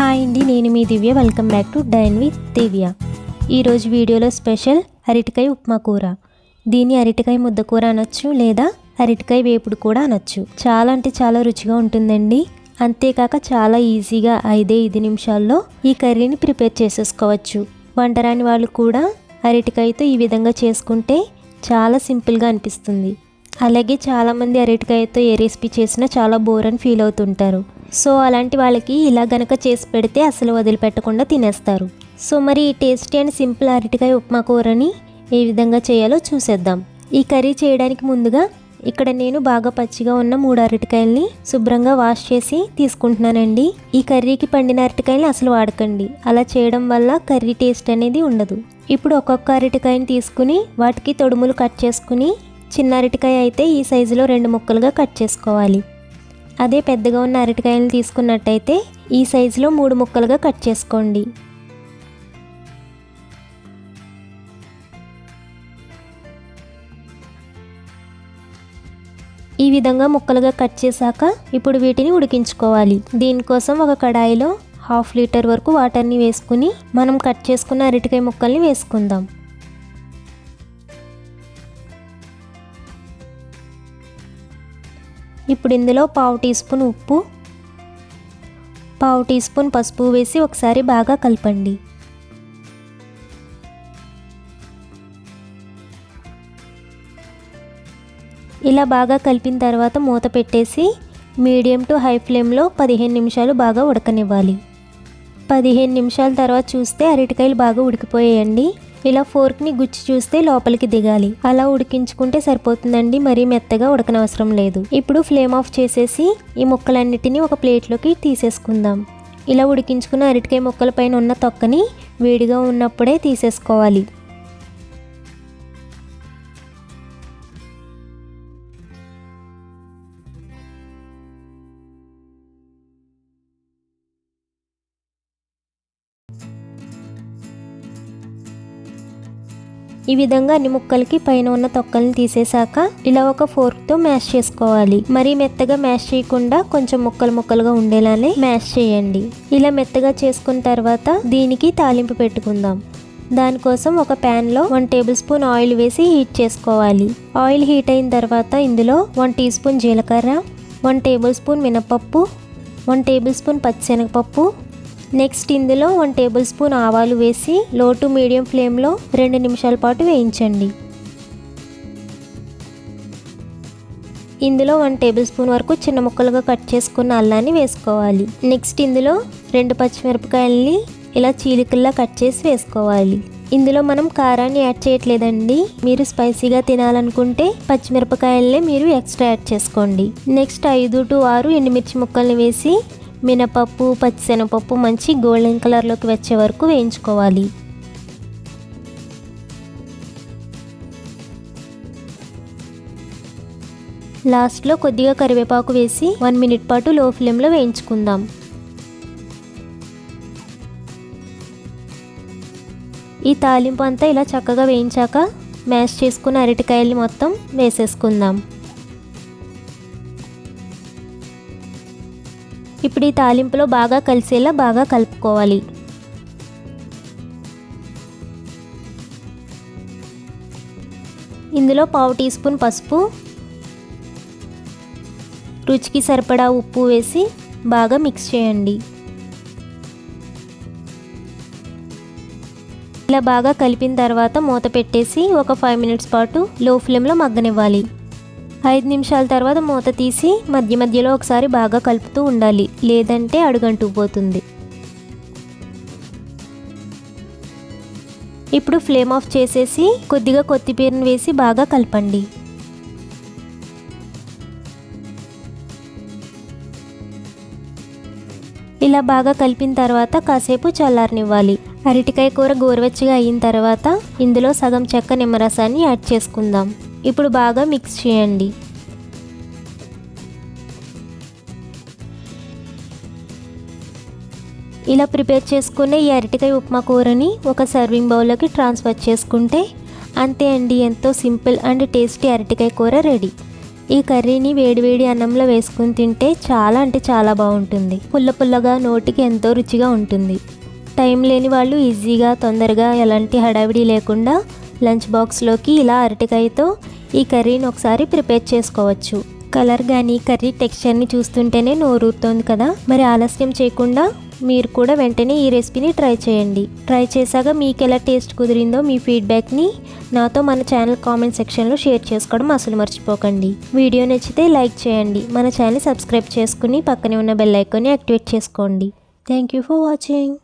Hi అండి. నేను మీ Divya. Welcome back to Dine with Divya ఈరోజు వీడియోలో స్పెషల్ అరటికాయ ఉప్మా కూర. దీన్ని అరటికాయ ముద్ద కూర అనొచ్చు లేదా అరటికాయ వేపుడు కూడా అనొచ్చు. చాలా అంటే చాలా రుచిగా ఉంటుందండి. అంతేకాక చాలా ఈజీగా ఐదే ఐదు నిమిషాల్లో ఈ కర్రీని ప్రిపేర్ చేసేసుకోవచ్చు. వంటరాని వాళ్ళు కూడా అరటికాయతో ఈ విధంగా చేసుకుంటే చాలా సింపుల్గా అనిపిస్తుంది. అలాగే చాలామంది అరటికాయతో ఏ రెసిపీ చేసినా చాలా బోర్ అని ఫీల్ అవుతుంటారు. సో అలాంటి వాళ్ళకి ఇలా గనక చేసి పెడితే అసలు వదిలిపెట్టకుండా తినేస్తారు. సో మరి ఈ టేస్టీ అండ్ సింపుల్ అరటికాయ ఉప్మా కూరని ఏ విధంగా చేయాలో చూసేద్దాం. ఈ కర్రీ చేయడానికి ముందుగా ఇక్కడ నేను బాగా పచ్చిగా ఉన్న మూడు అరటికాయల్ని శుభ్రంగా వాష్ చేసి తీసుకుంటున్నానండి. ఈ కర్రీకి పండిన అరటికాయలు అసలు వాడకండి. అలా చేయడం వల్ల కర్రీ టేస్ట్ అనేది ఉండదు. ఇప్పుడు ఒక్కొక్క అరటికాయని తీసుకుని వాటికి తొడుములు కట్ చేసుకుని చిన్న అరటికాయ అయితే ఈ సైజులో రెండు ముక్కలుగా కట్ చేసుకోవాలి. అదే పెద్దగా ఉన్న అరటికాయలు తీసుకున్నట్టయితే ఈ సైజులో మూడు ముక్కలుగా కట్ చేసుకోండి. ఈ విధంగా ముక్కలుగా కట్ చేశాక ఇప్పుడు వీటిని ఉడికించుకోవాలి. దీనికోసం ఒక కడాయిలో హాఫ్ లీటర్ వరకు వాటర్ని వేసుకుని మనం కట్ చేసుకున్న అరటికాయ ముక్కల్ని వేసుకుందాం. ఇప్పుడు ఇందులో పావు టీ స్పూన్ ఉప్పు పావు టీ స్పూన్ పసుపు వేసి ఒకసారి బాగా కలపండి. ఇలా బాగా కలిపిన తర్వాత మూత పెట్టేసి మీడియం టు హై ఫ్లేమ్లో పదిహేను నిమిషాలు బాగా ఉడకనివ్వాలి. పదిహేను నిమిషాల తర్వాత చూస్తే అరటికాయలు బాగా ఉడికిపోయాయండి. ఇలా ఫోర్క్ని గుచ్చి చూస్తే లోపలికి దిగాలి. అలా ఉడికించుకుంటే సరిపోతుందండి. మరీ మెత్తగా ఉడకనవసరం లేదు. ఇప్పుడు ఫ్లేమ్ ఆఫ్ చేసేసి ఈ ముక్కలన్నిటినీ ఒక ప్లేట్లోకి తీసేసుకుందాం. ఇలా ఉడికించుకున్న అరటికాయ ముక్కల పైన ఉన్న తొక్కని వేడిగా ఉన్నప్పుడే తీసేసుకోవాలి. ఈ విధంగా అన్ని ముక్కలకి పైన ఉన్న తొక్కల్ని తీసేశాక ఇలా ఒక ఫోర్క్తో మ్యాష్ చేసుకోవాలి. మరీ మెత్తగా మ్యాష్ చేయకుండా కొంచెం ముక్కలు ముక్కలుగా ఉండేలానే మ్యాష్ చేయండి. ఇలా మెత్తగా చేసుకున్న తర్వాత దీనికి తాలింపు పెట్టుకుందాం. దానికోసం ఒక ప్యాన్లో వన్ టేబుల్ స్పూన్ ఆయిల్ వేసి హీట్ చేసుకోవాలి. ఆయిల్ హీట్ అయిన తర్వాత ఇందులో వన్ టీ స్పూన్ జీలకర్ర వన్ టేబుల్ స్పూన్ మినపప్పు వన్ టేబుల్ స్పూన్ పచ్చిశనగపప్పు నెక్స్ట్ ఇందులో వన్ టేబుల్ స్పూన్ ఆవాలు వేసి లో టు మీడియం ఫ్లేమ్లో రెండు నిమిషాల పాటు వేయించండి. ఇందులో వన్ టేబుల్ స్పూన్ వరకు చిన్న ముక్కలుగా కట్ చేసుకున్న అల్లాన్ని వేసుకోవాలి. నెక్స్ట్ ఇందులో రెండు పచ్చిమిరపకాయలని ఇలా చీలికల్లా కట్ చేసి వేసుకోవాలి. ఇందులో మనం కారాన్ని యాడ్ చేయట్లేదండి. మీరు స్పైసీగా తినాలనుకుంటే పచ్చిమిరపకాయలనే మీరు ఎక్స్ట్రా యాడ్ చేసుకోండి. నెక్స్ట్ ఐదు టు ఆరు ఎండుమిర్చి ముక్కల్ని వేసి మినపప్పు పచ్చిశనగపప్పు మంచి గోల్డెన్ కలర్లోకి వచ్చే వరకు వేయించుకోవాలి. లాస్ట్లో కొద్దిగా కరివేపాకు వేసి వన్ మినిట్ పాటు లో ఫ్లేమ్లో వేయించుకుందాం. ఈ తాలింపు అంతా ఇలా చక్కగా వేయించాక మ్యాష్ చేసుకున్న అరటికాయలు మొత్తం వేసేసుకుందాం. ఇప్పుడు ఈ తాలింపులో బాగా కలిసేలా బాగా కలుపుకోవాలి. ఇందులో పావు టీ స్పూన్ పసుపు రుచికి సరిపడా ఉప్పు వేసి బాగా మిక్స్ చేయండి. ఇలా బాగా కలిపిన తర్వాత మూత పెట్టేసి ఒక ఫైవ్ మినిట్స్ పాటు లో ఫ్లేమ్లో మగ్గనివ్వాలి. ఐదు నిమిషాల తర్వాత మూత తీసి మధ్య మధ్యలో ఒకసారి బాగా కలుపుతూ ఉండాలి. లేదంటే అడుగంటుకుపోతుంది ఇప్పుడు ఫ్లేమ్ ఆఫ్ చేసేసి కొద్దిగా కొత్తిమీరను వేసి బాగా కలపండి. ఇలా బాగా కలిపిన తర్వాత కాసేపు చల్లారనివ్వాలి. అరటికాయ కూర గోరువెచ్చగా అయిన తర్వాత ఇందులో సగం చెక్క నిమ్మరసాన్ని యాడ్ చేసుకుందాం. ఇప్పుడు బాగా మిక్స్ చేయండి. ఇలా ప్రిపేర్ చేసుకున్న ఈ అరటికాయ ఉప్మా కూరని ఒక సర్వింగ్ బౌల్లోకి ట్రాన్స్ఫర్ చేసుకుంటే అంతే అండి ఎంతో సింపుల్ అండ్ టేస్టీ అరటికాయ కూర రెడీ. ఈ కర్రీని వేడివేడి అన్నంలో వేసుకుని తింటే చాలా అంటే చాలా బాగుంటుంది. పుల్ల పుల్లగా నోటికి ఎంతో రుచిగా ఉంటుంది. టైం లేని వాళ్ళు ఈజీగా తొందరగా ఎలాంటి హడావిడి లేకుండా లంచ్ బాక్స్లోకి ఇలా అరటికాయతో ఈ కర్రీని ఒకసారి ప్రిపేర్ చేసుకోవచ్చు. కలర్ కానీ కర్రీ టెక్స్చర్ని చూస్తుంటేనే నోరూరుతోంది కదా? మరి ఆలస్యం చేయకుండా మీరు కూడా వెంటనే ఈ రెసిపీని ట్రై చేయండి. ట్రై చేశాక మీకు ఎలా టేస్ట్ కుదిరిందో మీ ఫీడ్బ్యాక్ని నాతో మన ఛానల్ కామెంట్ సెక్షన్లో షేర్ చేసుకోవడం అసలు మర్చిపోకండి. వీడియో నచ్చితే లైక్ చేయండి. మన ఛానల్ సబ్స్క్రైబ్ చేసుకుని పక్కనే ఉన్న బెల్ ఐకాన్ని యాక్టివేట్ చేసుకోండి. Thank you for watching.